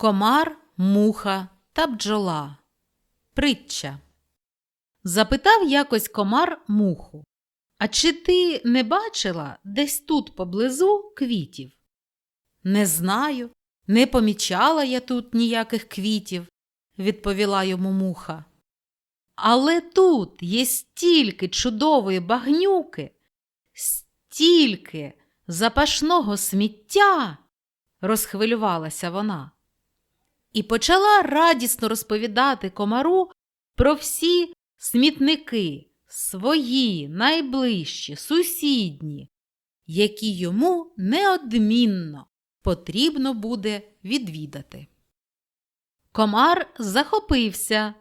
Комар, муха та бджола. Притча. Запитав якось комар муху. А чи ти не бачила десь тут поблизу квітів? Не знаю, не помічала я тут ніяких квітів, відповіла йому муха. Але тут є стільки чудової багнюки, стільки запашного сміття, розхвилювалася вона. І почала радісно розповідати комару про всі смітники, свої, найближчі, сусідні, які йому неодмінно потрібно буде відвідати. Комар захопився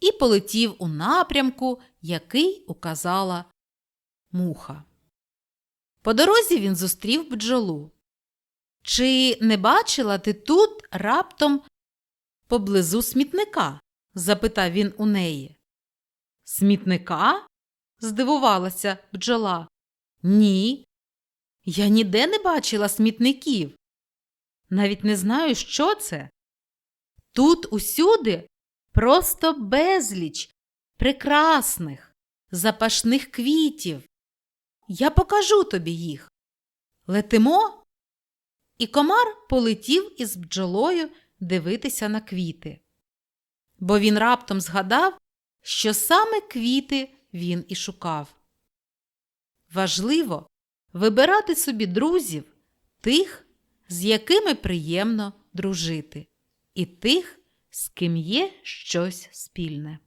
і полетів у напрямку, який указала муха. По дорозі він зустрів бджолу. Чи не бачила ти тут раптом поблизу смітника? запитав він у неї. Смітника? здивувалася бджола. Ні. Я ніде не бачила смітників. Навіть не знаю, що це. Тут усюди просто безліч прекрасних, запашних квітів. Я покажу тобі їх. Летимо? І комар полетів із бджолою дивитися на квіти. Бо він раптом згадав, що саме квіти він і шукав. Важливо вибирати собі друзів, тих, з якими приємно дружити, і тих, з ким є щось спільне.